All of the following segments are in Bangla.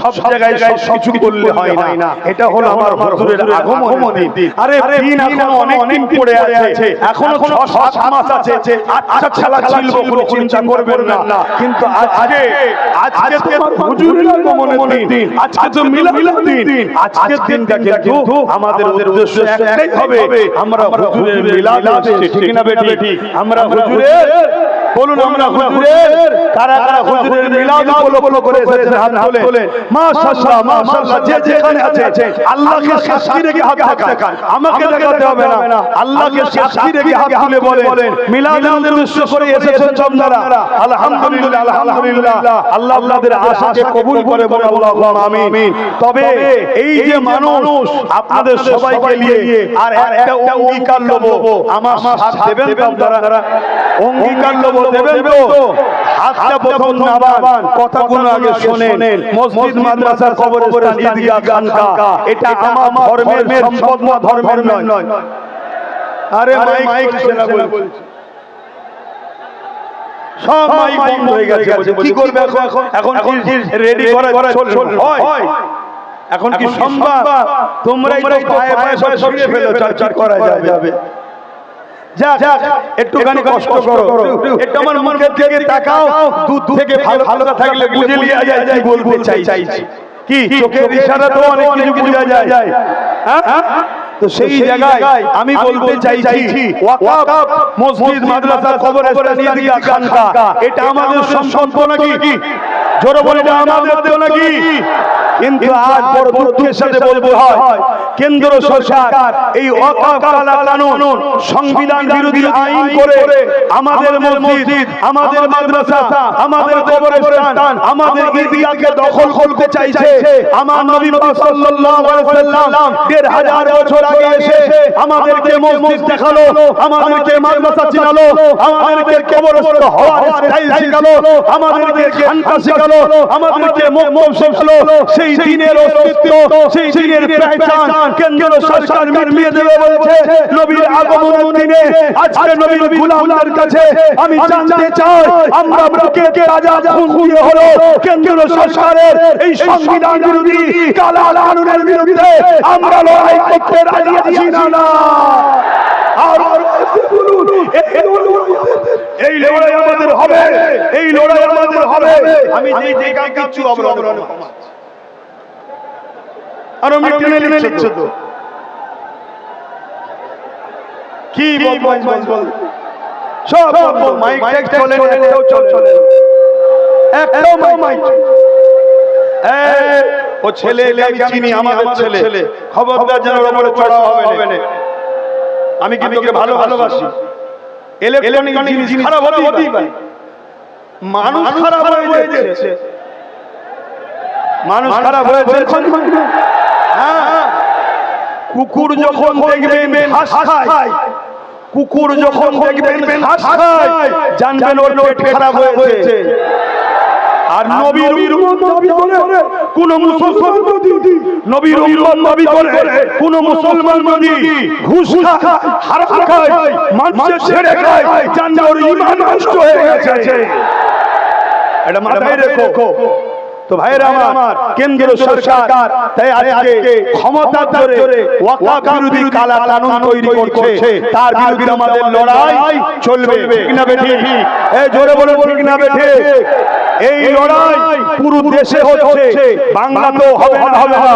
সব জায়গায় সব কিছু করলে হয় না। এটা হলো আমার হুজুরের আগমন আরে দিন এখনও অনেক দিন পড়ে আছে। এখনও ছ সাত মাস আছে। আচ্ছা খেলা ছিল কোনো চিন্তা করবেন না। কিন্তু আজকে আজকে তোমার হুজুরের আগমনের দিন আজকে তো মিলাদ দিন আজকের দিনটা কিন্তু আমাদের উদ্দেশ্য একটাই হবে। আমরা হুজুরের মিলাদ আসছে ঠিক না বেটি আমরা হুজুরের বলুন আমরা হুজুরের কারা কারা হুজুরের মিলাদ উপলক্ষ করে এসেছেন হাত তুলে। মাশাআল্লাহ মাশাআল্লাহ যে যেখানে আছে আল্লাহকে সাক্ষী রেখে হাত দেখান। আমাকে দেখাতে হবে না। আল্লাহকে সাক্ষী রেখে হাত তুলে বলেন। উদ্দেশ্য করে এসেছেন আপনারা আলহামদুলিল্লাহ আলহামদুলিল্লাহ আল্লাহ আপনাদের আশাকে কবুল করে বলে আল্লাহ আমিন। তবে এই যে মানুষ আপনাদের সবাইকে নিয়ে আর একটা অঙ্গীকার লব আমার সাথ দেবেন আপনারা অঙ্গীকার লব দেবেন তো? হাতটা প্রথম কথাগুলো আগে শোনেন। মসজিদ মাদ্রাসা কবরস্থান ঈদগাহ খানকা এটা আমার ধর্মের সম্পদ ধর্মের নয়। আরে মাইক শোনা বলছি। সব মাইক বন্ধ হয়ে গেছে। বলছে, কি করবে এখন? এখন? এখন রেডি করা হয়। এখন কি সম্ভব? তোমরাই তো পায়ে পায়ে সব ছিঁড়ে ফেলো চার করা যাবে। যাক একটুখানি কষ্ট করো। একটু আমার মুখের দিকে তাকাও দুধ থেকে ভালো ভালো থাকলে বুঝে লিয়া যায় কি বলতে চাইছি। কি চোখের ইশারা তো অনেক কিছু বোঝা যায়। হ্যাঁ? তো সেই জায়গায় আমি বলতে চাইছি ওয়াকাফ মসজিদ মাদ্রাসা কবরস্থান ঈদগাহ খানকা। এটা আমাদের সম্পদ নাকি? জোরে বলে আমাদের তো নাকি? কিন্তু আজ বড় দুঃখের সাথে বলব হয় কেন্দ্র সরকার এই কানুন সংবিধান বিরোধী আইন করে আমাদের মসজিদ আমাদের মাদ্রাসা আমাদের কবরস্থান আমাদের ঈদগাহকে দখল করতে চাইছে আমার নবী সাল্লাল্লাহু আলাইহি সাল্লাম দেড় হাজার বছর আগে এসে আমাদেরকে মসজিদ দেখাল আমাদেরকে মাদ্রাসা চিনালো আমাদেরকে কবরস্থ হওয়ার স্টাইল শিখালো আমাদেরকে খানকা শিখালো আমাদেরকে মক্তব শিখালো সেই দিনের অস্তিত্ব সেই দিনের পেহচান কেন্দ্র সরকার মিটিয়ে দেবে বলেছে। নবীর আগমন দিনে আজকে নবীর গোলামদের কাছে আমি জানতে চাই আমরা বুকে রাজা খুন দিয়ে হলো। কেন্দ্র সরকারের এই সংবিধান বিরোধী কালা কানুনের বিরুদ্ধে আমরা লড়াই করতে রাজি আছি না না। আর এই লড়াই আমাদের হবে। এই লড়াই আমাদের হবে। আমি যে যে কিছু অবলম্বন আর আমি টেনে লিখছে তো কি বল? সব মাইক টেক চলে না একটাও চলে। একটাও মাইক ও ছেলে এলে আমি চিনি আমাদের ছেলে। খবরদার যেন চড়া হবে না। আমি কিন্তু ওকে ভালো ভালোবাসি। ইলেকট্রনিক জিনিস খারাপ হতেই পারে। মানুষ খারাপ হয়ে যাচ্ছে। মানুষ খারাপ হ্যাঁ কুকুর যখন দেখবেন ঘাস খায় কুকুর যখন দেখবেন ঘাস খায় জানবেন ওর পেট খারাপ হয়েছে। আর নবীর উম্মত দাবি করে কোন মুসলমান যদি নবীর উম্মত দাবি করে কোন মুসলমান যদি ঘুষ খায় হারাম খায় মানুষের ছেড়ে খায় জানবে ওর ঈমান নষ্ট হয়ে গেছে। এটা মাথায় রেখো। তো ভাইরা আমার কেন্দ্র সরকার তাই আজকে ক্ষমতা ধরে ওয়াকাফ বিরোধী কালা কানুন তৈরি করছে। তার বিরুদ্ধে আমাদের লড়াই চলবে। ঠিক না বেঠি? এই জোরে বলে ঠিক না বেঠি। এই লড়াই পুরো দেশে হচ্ছে। বাংলাতেও হবে না হবে না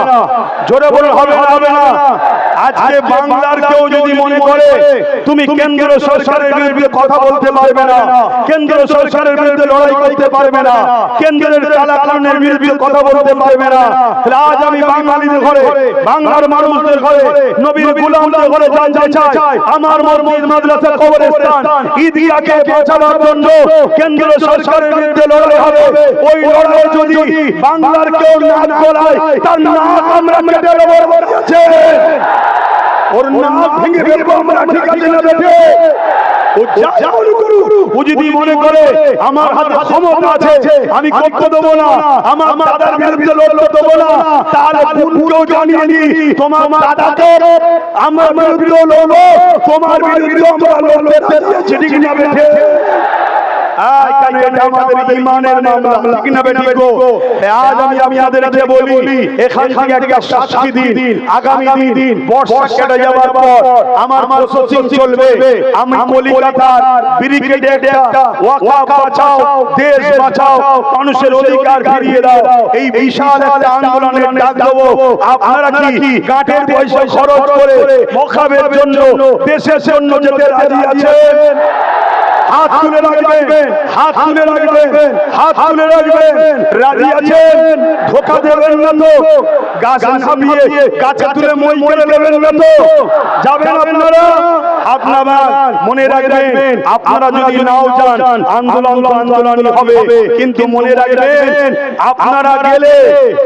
জোরে বলে হবে না হবে না। আজকে বাংলার কেউ যদি মনে করে তুমি কেন্দ্র সরকারের বিরুদ্ধে কথা বলতে পারবে না। কেন্দ্র সরকারের বিরুদ্ধে লড়াই করতে পারবে না। কেন্দ্রের কালা কানুনের বিরুদ্ধে কথা বলতে পারবে না। আজ আমি বাঙালিদের ঘরে, বাংলার মানুষদের ঘরে, নবীর গোলামদের ঘরে জানতে চাই, আমার মসজিদ মাদ্রাসা কবরস্থান ঈদগাহকে বাঁচানোর জন্য কেন্দ্র সরকারের বিরুদ্ধে লড়াই হবে। ওই লড়াই যদি বাংলার কেউ নাক গলায় তার নাক আমরা কেটে দেবো। ওর নাক ভেঙে ফেলব আমরা, ঠিক আছে না মনে করুক, ও যদি মনে করে আমার হাতে ক্ষমতা আছে আমি করতে দেবো না আমার দাদার বিরুদ্ধে লড়তে দেবো না তাহলে পুরো জানিয়ে নি তোমার দাদাকে আমার বিরুদ্ধে লড়বো তোমার বিরুদ্ধে আমরা লড়তে ঠিক না বেঠে। কেন এটা আমাদের ইমানের মামলা। ঠিক না বেটি গো? আজ আমি আপনাদেরকে বলি এখান থেকে একটা সাক্ষী দিন আগামী দিন বর্ষা কেটে যাওয়ার পর আমার প্রসেসিং চলবে। আমি কলিকাতার ব্রিগেডে একটা ওয়াকাফ বাঁচাও দেশ বাঁচাও মানুষের অধিকার ফিরিয়ে দাও। এই বিশাল একটা আন্দোলনের ডাক দেবো। আপনারা কি কাঠের পয়সা খরচ করে মখাবের জন্য দেশের জন্য যেতে রাজি আছেন? হাত তুলে রাখবেন হাত তুলে রাখবেন হাত তুলে রাখবেন। রাজি আছেন? ধোকা দেবেন না তো? গাছ নামিয়ে গাছে তুলে মই করে দেবেন না তো? যাবেন আপনারা? আপনারা মনে রাখবেন আপনারা যদি নাও যান আন্দোলন আন্দোলনই হবে। কিন্তু মনে রাখবেন আপনারা গেলে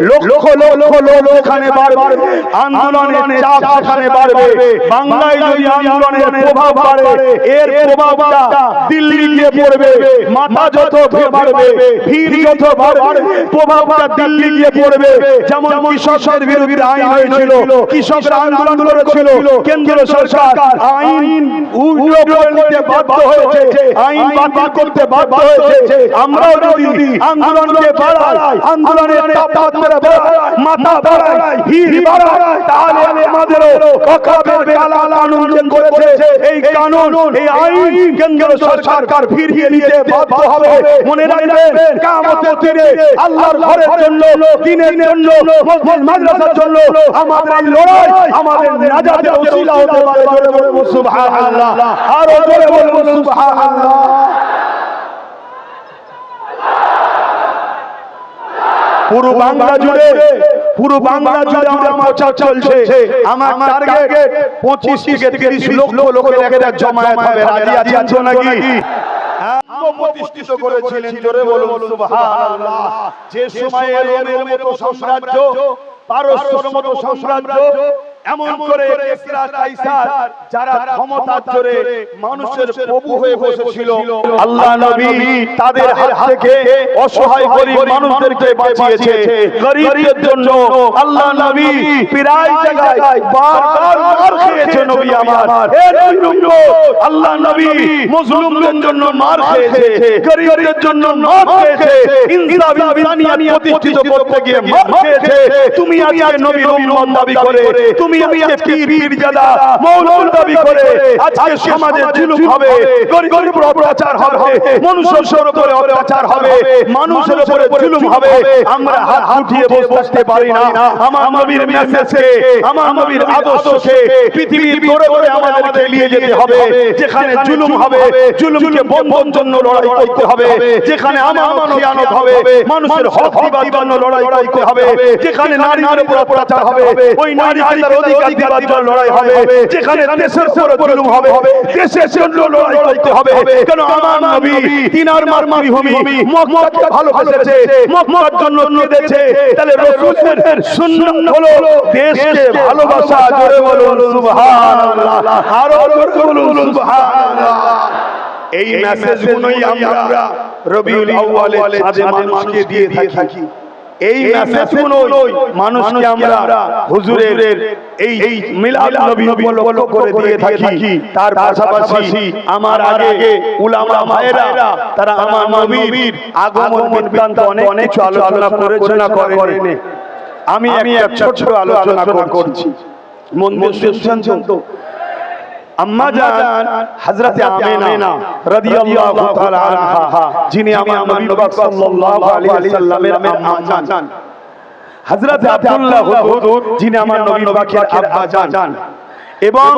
লক্ষ লক্ষ লোক এখানে বাড়বে। আন্দোলনের চাপ সেখানে বাড়বে। বাংলায় যদি আন্দোলনের প্রভাব বাড়ে এর প্রভাবটা দিল্লি গিয়ে পড়বে, মাথা যত বাড়বে ভিড় যত বাড়বে, প্রভাবটা দিল্লি গিয়ে পড়বে। যেমন কৃষকদের বিরুদ্ধে আইন হয়েছিল, কৃষকরা আন্দোলন করেছিল, কেন্দ্র সরকার আইন উল্টো করতে বাধ্য হয়েছে, আইন বাতিল করতে বাধ্য হয়েছে। আমরাও যদি আন্দোলনকে বাড়াই, আন্দোলনের তাপমাত্রা বাড়াই, মাথা বাড়াই, ভিড় বাড়াই, তাহলে আমাদেরও অকাবের কালা যে করেছে। এই কানুন, এই আইন কেন্দ্র সরকার ফিরিয়ে নিতে বাধ্য হবে। মনে রাখবেন কামতের দিনে আল্লাহর ঘরের জন্য দিনের জন্য মসজিদ মাদ্রাসার জন্য আমাদের এই লড়াই আমাদের নাজাতের ওসিলা হতে পারে জোরে বলব সুবহানাল্লাহ। আর জোরে বলব সুবহানাল্লাহ। পুরো বাংলা জুড়ে। পুরো বাংলা জুড়ে আমার প্রচার চলছে। আমার টার্গেট পঁচিশ থেকে তিরিশ লক্ষ লোকের একটা জমায়েত হবে। রাজি আছেন তো নাকি? প্রতিষ্ঠিত করেছিলেন জোরে বলুন সুবহানাল্লাহ। যে সময়ে রোমের মতো সাম্রাজ্য পারস্যর মতো সাম্রাজ্য এমন করে কিসরা কাইসার যারা ক্ষমতার জোরে মানুষের প্রভু হয়ে বসেছিল। আল্লাহ নবী তাদের হাত থেকে অসহায় গরিব মানুষদেরকে বাঁচিয়েছে। গরিবদের জন্য আল্লাহ নবী প্রায় জায়গায় বারবার মার নবী আমার। হে নবী আল্লাহ নবী মুসলিমদের জন্য মার খেয়েছে গরিবদের জন্য মার খেয়েছে ইনসাফ ইনসানিয়াত প্রতিষ্ঠিত করতে গিয়ে মার খেয়েছে। তুমি আজকে উম্মত দাবি করে তুমি আজকে পীর পীরজাদা দাবি করে। আজকে সমাজে জুলুম হবে গরিবের অত্যাচার হবে মানুষের উপরে অত্যাচার হবে মানুষের উপরে জুলুম হবে। আমরা হাত উঠিয়ে বসতে পারি না। আমার নবীর মেসেজকে আমার নবীর আদর্শকে পৃথিবীর দৌড়ে দৌড়ে আমাদেরকে নিয়ে যেতে হবে যেখানে জুলুম হবে জুলুমকে বন্ধন জন্য লড়াই করতে হবে যেখানে আমার খিয়ানত হবে মানুষের হক দিবার জন্য লড়াই করতে হবে যেখানে নারীর উপর অত্যাচার হবে ওই নারী তার অধিকার দিবার জন্য লড়াই হবে যেখানে দেশের উপর জুলুম হবে দেশের জন্য লড়াই করতে হবে কেন আমার নবী তিনার মারমারি ভূমি মক্কাকে ভালোবেসেছে মক্কার জন্য কেঁদেছে তাহলে রাসূলের সুন্নাত হলো দেশকে ভালোবাসা জোরে বলুন সুবহানাল্লাহ। আরও বলুন সুবহানাল্লাহ। এই মেসেজগুলোই আমরা রবিউল আউয়ালে মানুষকে দিয়ে থাকি। এই মেসেজগুলোই মানুষকে আমরা হুজুরের এই এই মিলাদ নবী উপলক্ষ করে দিয়ে থাকি। তার পাশাপাশি আমার আগে উলামা ভাইরা তারা আমার নবীর আগমন বৃত্তান্ত অনেক আলোচনা করেছে না করেনি। আমি একটা ছোট আলোচনা করছি। দিয়ে আম্মা জান হযরত আমিনা রাদিয়াল্লাহু তাআলা আনহা যিনি আমার নবী পাক সাল্লাল্লাহু আলাইহি সাল্লামের আম্মা জান। হযরত আব্দুল্লাহ হুজুর যিনি আমার নবী পাকের আব্বা জান। এবং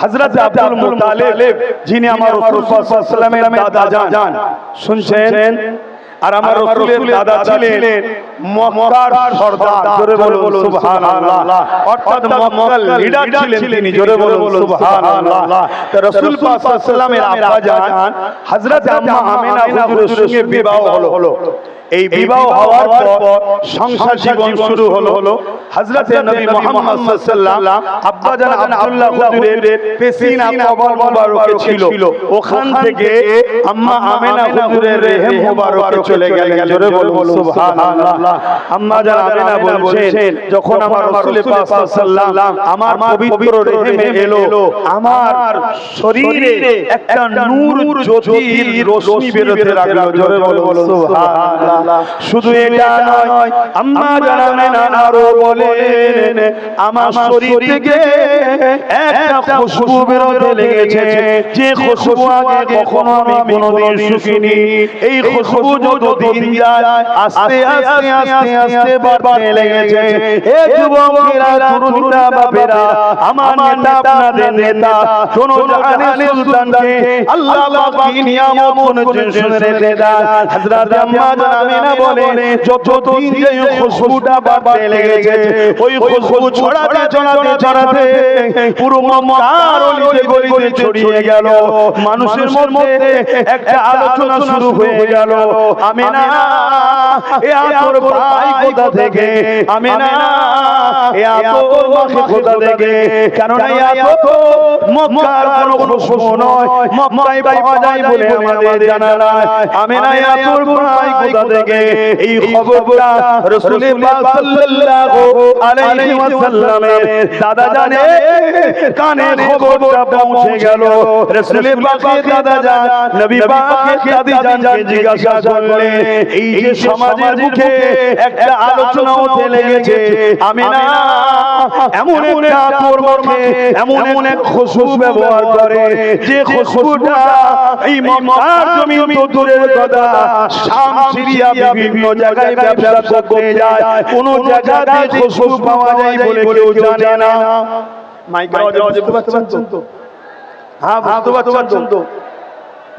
হযরত আব্দুল মুতালিব যিনি আমার রাসূল সাল্লাল্লাহু আলাইহি সাল্লামের দাদা জান। শুনছেন? আর আমার রসুলের দাদা ছিলেন মক্কার সর্দার। জোরে বলুন সুবহানাল্লাহ। অর্থাৎ মক্কার লিডার ছিলেন তিনি। জোরে বলুন সুবহানাল্লাহ। তো রাসূল পাক সাল্লাল্লাহু আলাইহি আব্বা জান হযরত আম্মা আমিনা হুজুরের সঙ্গে বিবাহ হলো। এই বিবাহ হওয়ার পর সংসার জীবন শুরু হলো হলো হযরত নবী মুহাম্মদ সাল্লাল্লাহু আব্বা জান আব্দুল্লাহ হুজুরের পেশিনা কবর মুবারকে ছিল। ওখান থেকে আম্মা আমেনা হুজুরের রেহেম মুবারকে চলে গেলেন। জোরে বলুন সুবহানাল্লাহ। আম্মা জান আমেনা বলছেন যখন আমার রাসূল পাক সাল্লাল্লাহু আমার পবিত্র রেহেমে এলো আমার শরীরে একটা নূর জ্যোতির রশ্মি বেরোতে লাগল। জোরে বলুন সুবহানাল্লাহ শুধু এটা নয় আম্মা জানানে আরও বলেন আমার শরীর থেকে একটা খুশবু বেরোতে লেগেছে। যে খুশবু আগে কখনো আমি কোনোদিন শুকিনি এই খুশবু যত দিন যায় আস্তে আস্তে আস্তে আস্তে বাড়তে লেগেছে। এ যুবকেরা তরুণীরা বাপেরা আমার নেতা আপনাদের নেতা শোনো জাহানের সুলতানকে আল্লাহ পাক নিয়ামত কোনজন শুনে রেখে দেন হযরত আম্মা জামিনা বলে যতদিন যে খুশবুটা বাড়তে লেগেছে ওই খুশবু ছড়াতে ছড়াতে ছড়াতে পুরো মক্কার অলিতে গলিতে ছড়িয়ে গেল। মানুষের মধ্যে একটা আলোচনা শুরু হয়ে গেল। আমিনা এ আতর ভাই কোথা থেকে আমিনা এ আতর মাখে কোথা থেকে কারণ এই আতর মক্কার কোনো খুশবু নয় মক্কায় পাওয়া যায় বলে আমাদের জানা নাই আমিনা এ আতর ভাই কোথা থেকে এই খবরটা রাসূল পাক সাল্লাল্লাহু আলাইহি ওয়াসাল্লামের দাদা জানে কানে খবরটা পৌঁছে গেল রাসূল পাকের দাদা জান নবী পাকের দাদি জানকে জিজ্ঞাসা করলে এই যে সমাজের মুখে একটা আলোচনা হতে লেগেছে। আমি না এমন একটা আতর মাখে এমন এমন এক খুশবু ব্যবহার করে যে খুশবুটা এই মক্কার জমি তো দূরের কথা। শাম সিরিয়া বিভিন্ন জায়গায় ব্যবসা করতে যায়। কোন জায়গাতে খুশবু পাওয়া যায় বলে কেউ জানে না। মাইক বুঝতে পারছেন তো? হ্যাঁ বুঝতে পারছেন তো?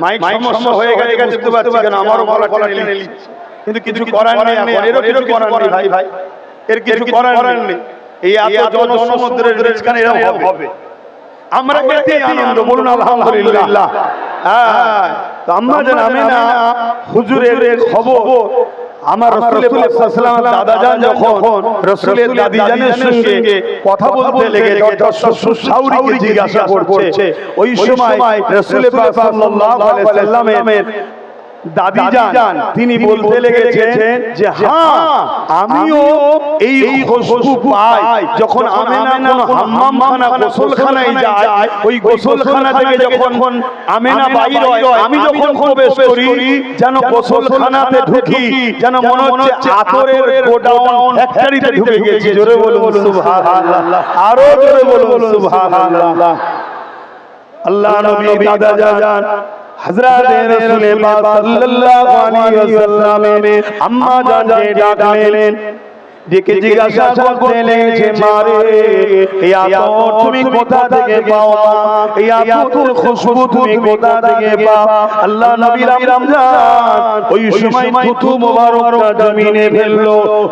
মাইক সমস্যা হয়ে গেছে বুঝতে পারছি আমারও গলা টেনে নিচ্ছে। কিন্তু কিছু করার নেই এরও কিছু করার নেই। ভাই ভাই এর কিছু করার নেই। এই এত জনসমুদ্রের রিজকান এরকম হবে। আমরা এতে আনন্দ বলুন আলহামদুলিল্লাহ। হ্যাঁ। তো আমরা জান আমি না হুজুরের খবর। আমার রাসূলের দাদা জান যখন রাসূলের দাদি জানের সঙ্গে কথা বলতে লেগে জিজ্ঞাসা করছে। ওই সময় রাসূলের সাল্লামের দাদি যান তিনি বলতে লেগেছেন যে হ্যাঁ আমিও এই খুশবু পাই। যখন আমেনা কোন হাম্মামখানা গোসলখানায় যায় ওই গোসলখানা থেকে যখন আমেনা বাইর হয় আমি যখন প্রবেশ করি যেন গোসলখানাতে ঢুকি যেন মনে হচ্ছে আতরের গোডাউন ফ্যাক্টরিতে ঢুকে গেছি। জোরে বলুন সুবহানাল্লাহ। আরও জোরে বলুন সুবহানাল্লাহ। আল্লাহ নবী দাদা জান হযরত রাসূল পাক সাল্লাল্লাহু আলাইহি ওয়াসাল্লাম আম্মা জানকে ডাকলেন। ডেকে জিজ্ঞাসা করতে লেগেছে মারে এই তুমি কোথা থেকে পাও মা এই আতর খুশবু তুমি কোথা থেকে পাও আল্লাহ নবী রমজান ওই সময় থুতু মোবারকটা জমিনে ফেলল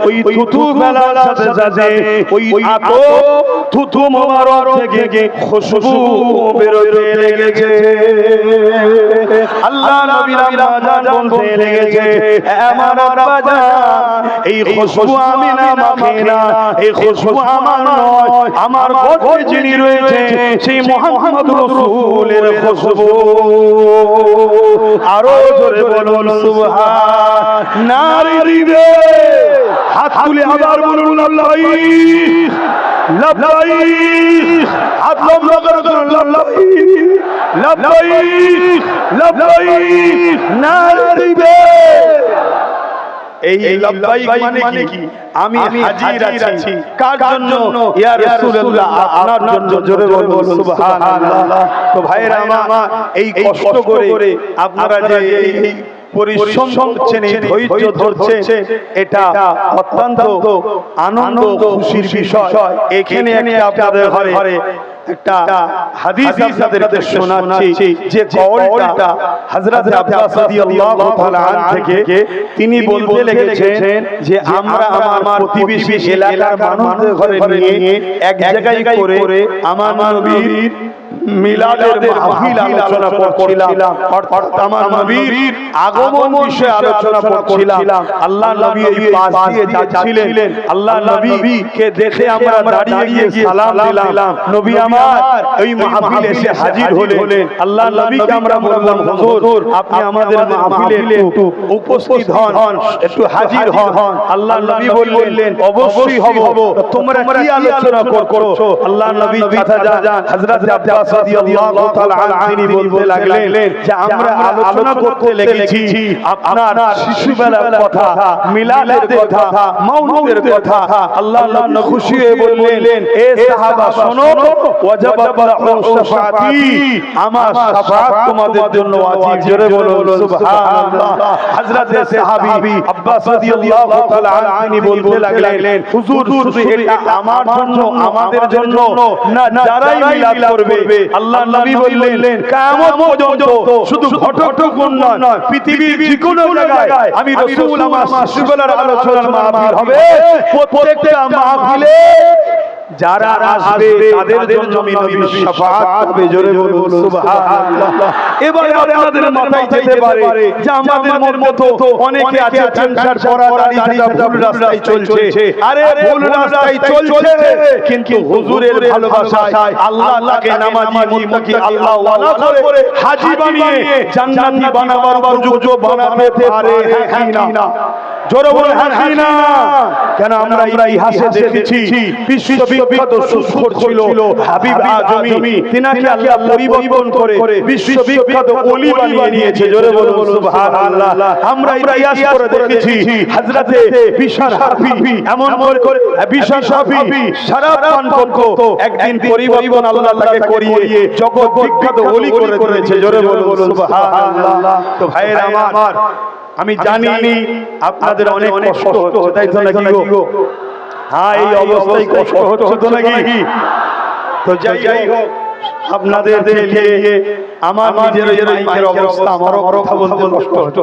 ওই থুতু ফেলার সাথে সাথে ওই থুতু মোবারক থেকে খুশবু বেরোতে লেগেছে। আল্লাহ নবী রমজান বলতে লেগেছে আমার এই খুশবু আমি না মাখে না এই খুশবু আমার নয় আমার গর্ভে যিনি রয়েছে সেই মোহাম্মদ রাসূলের খুশবু। আরও জোরে বলুন সুবহান নারী দিবে। হাত তুলে আবার বলুন আল্লাহ লম্বা করে ধরুন লাভলাইক লাভলাইক লাভলাইক নারী দিবে। এই লব্বাইক মানে কি? আমি হাজির আছি। কার জন্য? ইয়া রাসূলুল্লাহ আপনার জন্য জোরে বলুন সুবহানাল্লাহ। তো ভাইরা আমার এই কষ্ট করে আপনারা যে পরিশ্রম করছেন এই ধৈর্য ধরছেন এটা অত্যন্ত আনন্দ খুশির বিষয়। এখানে আপনাদের ঘরে একটা হাদিস আপনাদেরকে শোনাচ্ছি যে কওলটা হযরত আব্বাস রাদিয়াল্লাহু তাআলা থেকে তিনি বলতে লেগেছেন যে আমরা আমার প্রতিবেশী এলাকার মানুষদের ঘরে নিয়ে এক জায়গায় করে আমার নবীর মিলাদের মাহফিল আলোচনা করছিলাম। অর্থাৎ আমার নবীর আগমন বিষয়ে আলোচনা করছিলাম। আল্লাহ নবী এই পাশ দিয়ে যাচ্ছিলেন। আল্লাহ নবী কে দেখে আমরা দাঁড়িয়ে গিয়ে সালাম দিলাম। নবী আমার এই মাহফিল এসে হাজির হলেন। আল্লাহ নবীকে আমরা বললাম হুজুর আপনি আমাদের মাহফিলে একটু উপস্থিত হন। একটু হাজির হন। আল্লাহ নবী বললেন অবশ্যই হব। তোমরা কি আলোচনা করছ? আল্লাহ নবী কথা জান হযরত আব্বাস রাদিয়াল্লাহু তাআলা আনহু বলতে লাগলেন যে আমরা আলোচনা করতে লেগেছি আপনার শিশুবেলার কথা মিলাদের কথা মাউলুদের কথা আল্লাহ নবী খুশি হয়ে বললেন এ সাহাবা শোনো ওয়াজাবাত শাফাতি আমার শাফাত তোমাদের জন্য ওয়াজিব। জোরে বলো সুবহানাল্লাহ। হযরত সাহাবী আব্বাস রাদিয়াল্লাহু তাআলা আনহু বলতে লাগলেন হুজুর শুধু এটা আমার জন্য আমাদের জন্য না যারাই মিলাদ করবে আল্লাহ নবী বললেন কিয়ামত পর্যন্ত শুধু ঘটকটুকুন নয় পৃথিবীর যে কোনো জায়গায় আমি রাসূল আমার শিশুবেলার আলোচনার মাহফিল হবে। প্রত্যেকটা মাহফিলে যারা আসবে তাদের জন্য আমি নবীর শাফাআত হবে জোরে বলুন সুবহানাল্লাহ। এবারে আপনাদের মাথায় যেতে পারে যে আমাদের মতো অনেকে আছে টেনশন করা দাঁড়িয়ে থাকা ভুল রাস্তায় চলছে। আরে ভুল রাস্তায় চলছে। কিন্তু হুজুরের ভালোবাসায় আল্লাহ তাকে নামাজি মুত্তাকি আল্লাহ ওয়ালা করে হাজী বানিয়ে জান্নাতি বানাবার সুযোগ বানাতে পারে হ্যাঁ না? জোরে বলে কেন আমরা ইতিহাসে দেখেছি বিশ্ববিখ্যাত সুস্কর ছিল হাবিব আজমি। তিনাকে আল্লাহ পরিবর্তন করে বিশ্ববিখ্যাত ওলি বানিয়ে নিয়েছে জোরে বলুন সুবহানাল্লাহ। আমরা ইতিহাস করে দেখেছি। হযরতে বিশাল হাফি। এমন করে বিশাল হাফি সারা পান করত একদিন পরিবর্তন আল্লাহ তাকে করিয়ে জগৎ বিখ্যাত ওলি করে দিয়েছে। জোরে বলুন সুবহানাল্লাহ। তো ভাইয়েরা আমার আমি জানি আপনাদের অনেক কষ্ট হচ্ছে তাই তো নাকি গো? হ্যাঁ এই অবস্থায় কষ্ট হতো নাকি তো যাই হোক আপনাদের আমার নিজের মাইকের অবস্থা আমারও কথা বলতে কষ্ট হচ্ছে।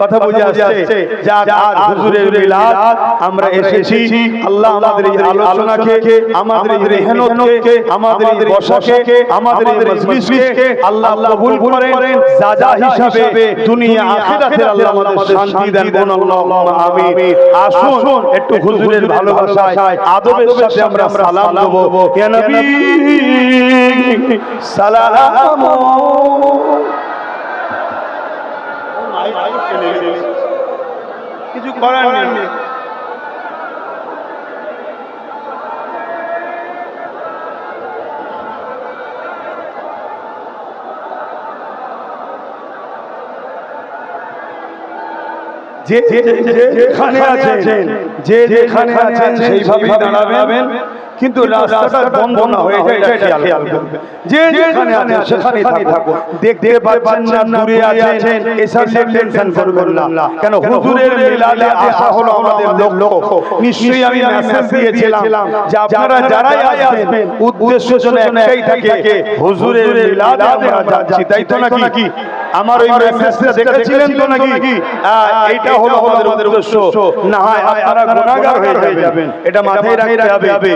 কথা বুঝে আসছে যা আর হুজুরের মিলাদ আমরা এসেছি আল্লাহ আমাদের এই আলোচনাকে আমাদের এই মেহনতকে আমাদের এই বসাকে আমাদের এই মজলিসকে আল্লাহ কবুল করেন হিসাবে দুনিয়া আখিরাতে আল্লাহ আমাদের শান্তি দেন বলুন আল্লাহুম্মা আমিন। আসুন একটু হুজুরের ভালোবাসায় আদবের সাথে আমরা সালাম দেব। ইয়া নবী! সালাম কিছু করার নেই। যে যেখানে আছেন যে যেখানে আছেন সেইভাবেই দাঁড়াবেন। কিন্তু রাস্তাটা বন্ধ না হয়ে যায় এটা খেয়াল করবেন যে যেখানে আছেন সেখানেই থাকুন। দেখতে পাচ্ছেন না দূরে আছেন এসব টেনশন করবেন না। কেন হুজুরের মিলাদে আসা হলো আমাদের লক্ষ্য। নিশ্চয়ই আমি মেসেজ দিয়েছিলাম। যে আপনারা যারাই আসবেন উদ্দেশ্য যেন একটাই থাকে হুজুরের মিলাদে আমরা যাচ্ছি। তাই তো নাকি? আমার ওই মেসেজটা দেখেছিলেন তো নাকি? এইটা হলো আমাদের উদ্দেশ্য। না হয় আপনারা হয়ে যাবেন এটা মাথায় রাখতে হবে